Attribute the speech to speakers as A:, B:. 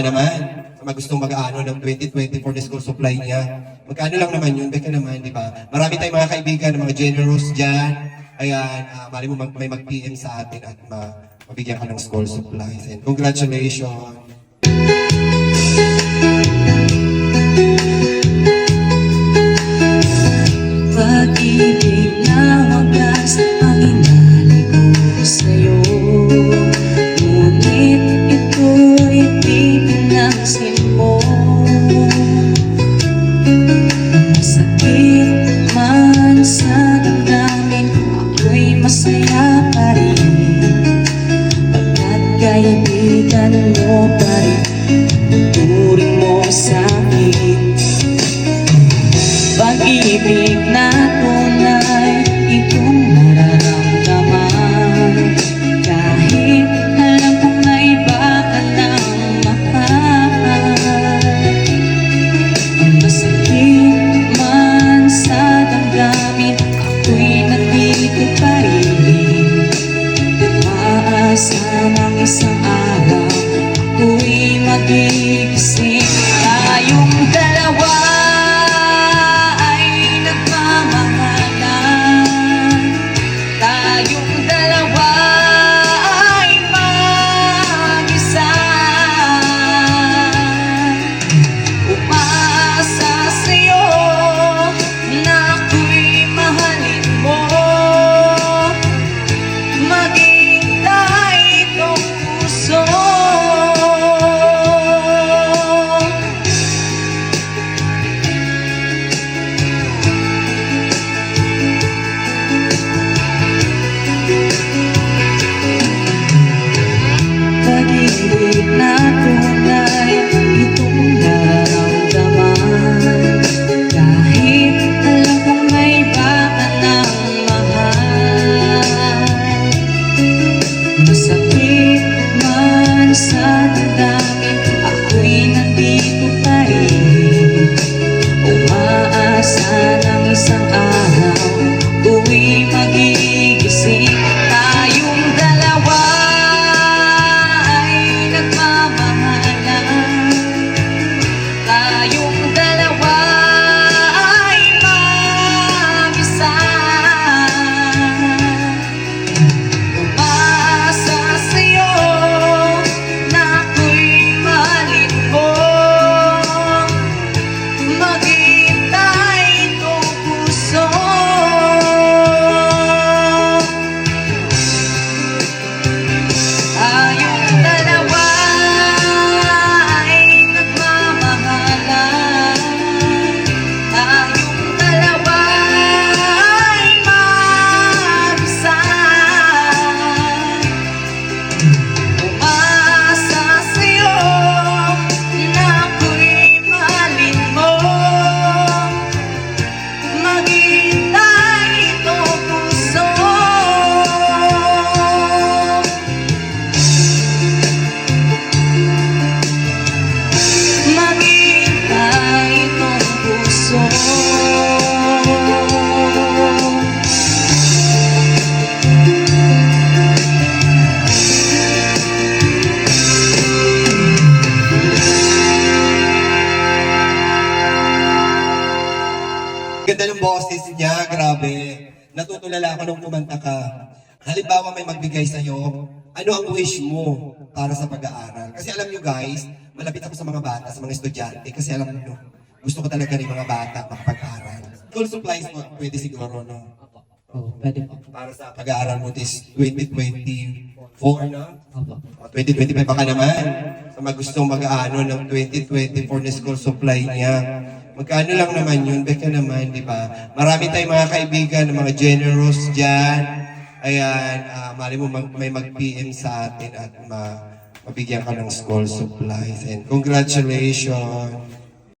A: Naman, sa mga gustong mag-ano ng 2024 na school supply niya. Magkano lang naman yun, baka naman, di ba? Marami tayong mga kaibigan, mga generous dyan. Ayan, uh, mali mo mag, may mag-PM sa atin at ma, mabigyan ka ng school supplies. And congratulations!
B: Rin Turing mo sa'kin
A: Ganda ng boses niya, grabe. Natutulala ako nung kumanta ka. Halimbawa may magbigay sa'yo, ano ang wish mo para sa pag-aaral? Kasi alam nyo guys, malapit ako sa mga bata, sa mga estudyante, kasi alam nyo, gusto ko talaga rin mga bata makapag-aral. School supplies mo, pwede siguro, no?
C: Oh, pwede po.
A: Para sa pag-aaral mo this 2024, no?
C: Opo.
A: O, 2025 pa ka naman. Sa mga gustong mag-ano ng 2024 na school supply niya. Magkano lang naman yun, beka naman, di ba? Marami tayong mga kaibigan, mga generous dyan. Ayan, ah, mali mo mag- may mag-PM sa atin at ma mabigyan ka ng school supplies. And congratulations!